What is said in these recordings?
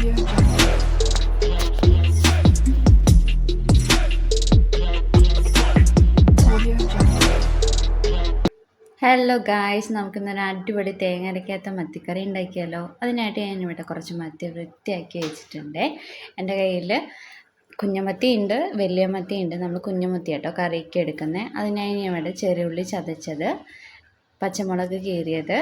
Hello guys നമുക്കിന്നൊരു അടിപൊളി തേങ്ങ അരയ്ക്കാത്ത മത്തിക്കറി ഉണ്ടാക്കിയാലോ? അതിനായിട്ട് ഞാൻ ഇവിടെ കുറച്ച് മത്തി വൃത്തിയാക്കി വെച്ചിട്ടുണ്ട്. എന്റെ കയ്യിൽ കുഞ്ഞമത്തി ഉണ്ട് വലിയ മത്തി ഉണ്ട്. നമ്മൾ കുഞ്ഞമത്തി കേട്ടോ കറിക്ക് എടുക്കുന്നത്. അതിനായി ഞാൻ ഇവിടെ ചെറിയുള്ളി ചതച്ചത് പച്ചമുളക് കീറിയത്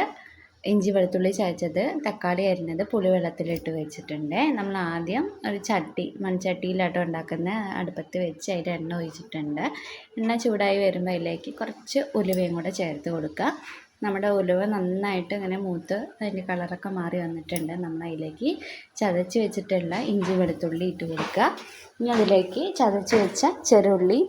ഇഞ്ചി വെളുത്തുള്ളി ചതച്ചത് തക്കാളി അരിഞ്ഞത് പുളിവെള്ളത്തിലിട്ട് വെച്ചിട്ടുണ്ട്. നമ്മൾ ആദ്യം ഒരു ചട്ടി മൺചട്ടിയിലാട്ടോ ഉണ്ടാക്കുന്ന അടുപ്പത്ത് വെച്ച് അതിൽ എണ്ണ ഒഴിച്ചിട്ടുണ്ട്. എണ്ണ ചൂടായി വരുമ്പോൾ അതിലേക്ക് കുറച്ച് ഉലുവയും കൂടെ ചേർത്ത് കൊടുക്കുക. നമ്മുടെ ഉലുവ നന്നായിട്ട് ഇങ്ങനെ മൂത്ത് അതിന്റെ കളറൊക്കെ മാറി വന്നിട്ടുണ്ട്. നമ്മൾ അതിലേക്ക് ചതച്ച് വെച്ചിട്ടുള്ള ഇഞ്ചി വെളുത്തുള്ളി ഇട്ട് കൊടുക്കുക. ഇനി അതിലേക്ക് ചതച്ച് വെച്ച ചെറുള്ളി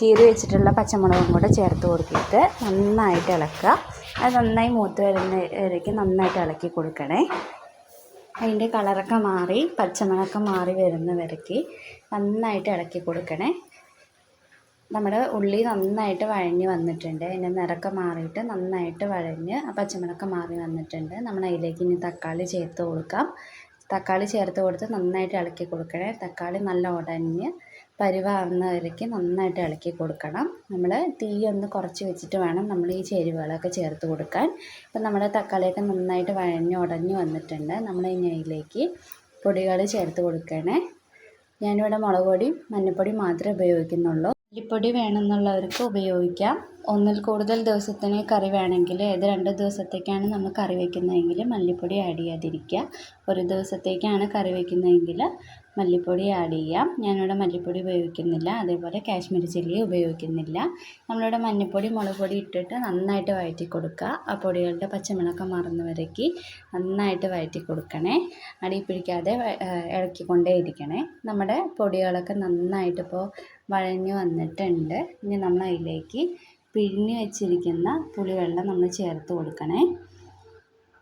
കീറി വെച്ചിട്ടുള്ള പച്ചമുളകും കൂടെ ചേർത്ത് കൊടുത്തിട്ട് നന്നായിട്ട് ഇളക്കുക. അത് നന്നായി മൂത്ത് വരുന്ന വരയ്ക്ക് നന്നായിട്ട് ഇളക്കി കൊടുക്കണേ. അതിന്റെ കളറൊക്കെ മാറി പച്ചമണമൊക്കെ മാറി വരുന്ന വരയ്ക്ക് നന്നായിട്ട് ഇളക്കി കൊടുക്കണേ. നമ്മുടെ ഉള്ളി നന്നായിട്ട് വഴഞ്ഞ് വന്നിട്ടുണ്ട്. അതിന്റെ നിറക്കം മാറിയിട്ട് നന്നായിട്ട് വഴഞ്ഞ് ആ പച്ചമണമൊക്കെ മാറി വന്നിട്ടുണ്ട്. നമ്മൾ അതിലേക്ക് ഇനി തക്കാളി ചേർത്ത് കൊടുക്കാം. തക്കാളി ചേർത്ത് കൊടുത്ത് നന്നായിട്ട് ഇളക്കി കൊടുക്കണേ. തക്കാളി നല്ല ഉടഞ്ഞ് പരിവാകുന്നവരേക്ക് നന്നായിട്ട് ഇളക്കി കൊടുക്കണം. നമ്മൾ തീ ഒന്ന് കുറച്ച് വെച്ചിട്ട് വേണം നമ്മൾ ഈ ചേരുവകളൊക്കെ ചേർത്ത് കൊടുക്കാൻ. ഇപ്പം നമ്മുടെ തക്കാളിയൊക്കെ നന്നായിട്ട് വഴഞ്ഞ് ഉടഞ്ഞ് വന്നിട്ടുണ്ട്. നമ്മൾ ഇനി അതിലേക്ക് പൊടികൾ ചേർത്ത് കൊടുക്കണേ. ഞാനിവിടെ മുളക് പൊടിയും മഞ്ഞൾപ്പൊടി മാത്രമേ ഉപയോഗിക്കുന്നുള്ളൂ. മല്ലിപ്പൊടി വേണമെന്നുള്ളവർക്ക് ഉപയോഗിക്കാം. ഒന്നിൽ കൂടുതൽ ദിവസത്തിന് കറി വേണമെങ്കിൽ ഏത് രണ്ട് ദിവസത്തേക്കാണ് നമ്മൾ കറി വയ്ക്കുന്നതെങ്കിൽ മല്ലിപ്പൊടി ആഡ് ചെയ്യാതിരിക്കുക. ഒരു ദിവസത്തേക്കാണ് കറി വയ്ക്കുന്നതെങ്കിൽ മല്ലിപ്പൊടി ആഡ് ചെയ്യാം ഞാനിവിടെ മല്ലിപ്പൊടി ഉപയോഗിക്കുന്നില്ല. അതേപോലെ കാശ്മീരി ചില്ലി ഉപയോഗിക്കുന്നില്ല. നമ്മളിവിടെ മഞ്ഞൾപ്പൊടി മുളക് പൊടി ഇട്ടിട്ട് നന്നായിട്ട് വഴറ്റി കൊടുക്കുക. ആ പൊടികളുടെ പച്ചമുളക് മറന്ന് വരക്കി നന്നായിട്ട് വഴറ്റി കൊടുക്കണേ. അടി പിടിക്കാതെ ഇളക്കിക്കൊണ്ടേ ഇരിക്കണേ നമ്മുടെ പൊടികളൊക്കെ നന്നായിട്ടിപ്പോൾ വഴഞ്ഞു വന്നിട്ടുണ്ട്. ഇനി നമ്മൾ അതിലേക്ക് പിഴിഞ്ഞ് വെച്ചിരിക്കുന്ന പുളിവെള്ളം നമ്മൾ ചേർത്ത് കൊടുക്കണേ.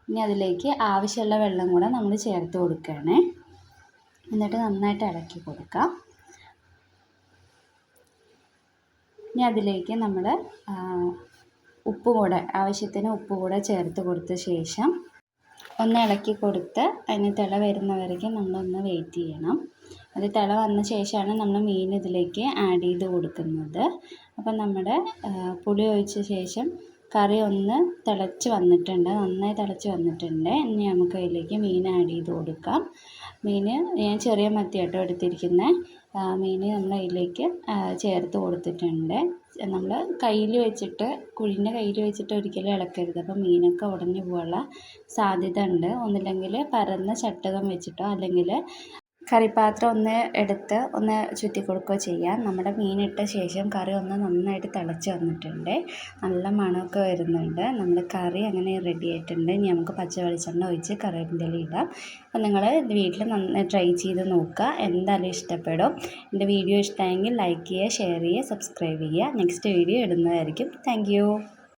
ഇനി അതിലേക്ക് ആവശ്യമുള്ള വെള്ളം കൂടെ നമ്മൾ ചേർത്ത് കൊടുക്കണേ എന്നിട്ട് നന്നായിട്ട് ഇളക്കി കൊടുക്കാം. ഇനി അതിലേക്ക് നമ്മൾ ഉപ്പ് കൂടെ ആവശ്യത്തിന് ഉപ്പ് കൂടെ ചേർത്ത് കൊടുത്ത ശേഷം ഒന്ന് ഇളക്കി കൊടുത്ത് അതിന് തിള വരുന്നവരേക്കും നമ്മളൊന്ന് വെയിറ്റ് ചെയ്യണം. അത് തിള വന്ന ശേഷമാണ് നമ്മൾ മീൻ ഇതിലേക്ക് ആഡ് ചെയ്ത് കൊടുക്കുന്നത്. അപ്പം നമ്മുടെ പുളി ഒഴിച്ച ശേഷം കറി ഒന്ന് തിളച്ച് വന്നിട്ടുണ്ട്. നന്നായി തിളച്ച് വന്നിട്ടുണ്ട്. ഇനി നമുക്ക് അതിലേക്ക് മീൻ ആഡ് ചെയ്ത് കൊടുക്കാം. മീൻ ഞാൻ ചെറിയ മത്തി കേട്ടോ എടുത്തിരിക്കുന്നത് മീൻ നമ്മൾ അതിലേക്ക് ചേർത്ത് കൊടുത്തിട്ടുണ്ട്. നമ്മൾ കയ്യിൽ വെച്ചിട്ട് കുഴിന്റെ കയ്യിൽ വെച്ചിട്ട് ഒരിക്കലും ഇളക്കരുത്. അപ്പോൾ മീനൊക്കെ ഉടഞ്ഞു പോകാനുള്ള സാധ്യത ഉണ്ട്. ഒന്നില്ലെങ്കിൽ പരന്ന ചട്ടകം വെച്ചിട്ടോ അല്ലെങ്കിൽ കറിപ്പാത്രം ഒന്ന് എടുത്ത് ഒന്ന് ചുറ്റി കൊടുക്കുകയോ ചെയ്യാം. നമ്മുടെ മീനിട്ട ശേഷം കറി ഒന്ന് നന്നായിട്ട് തിളച്ച് വന്നിട്ടുണ്ട്. നല്ല മണമൊക്കെ വരുന്നുണ്ട്. നമ്മുടെ കറി അങ്ങനെ റെഡി ആയിട്ടുണ്ട്. ഇനി നമുക്ക് പച്ച വെളിച്ചെണ്ണ ഒഴിച്ച് കറിവേപ്പിന്റെ ഇടാം. അപ്പോൾ നിങ്ങൾ വീട്ടിൽ നന്നായി ട്രൈ ചെയ്ത് നോക്കുക. എന്തായാലും ഇഷ്ടപ്പെടും. എന്റെ വീഡിയോ ഇഷ്ടമായെങ്കിൽ ലൈക്ക് ചെയ്യുക ഷെയർ ചെയ്യുക സബ്സ്ക്രൈബ് ചെയ്യുക. നെക്സ്റ്റ് വീഡിയോ ഇടുന്നതായിരിക്കും. താങ്ക്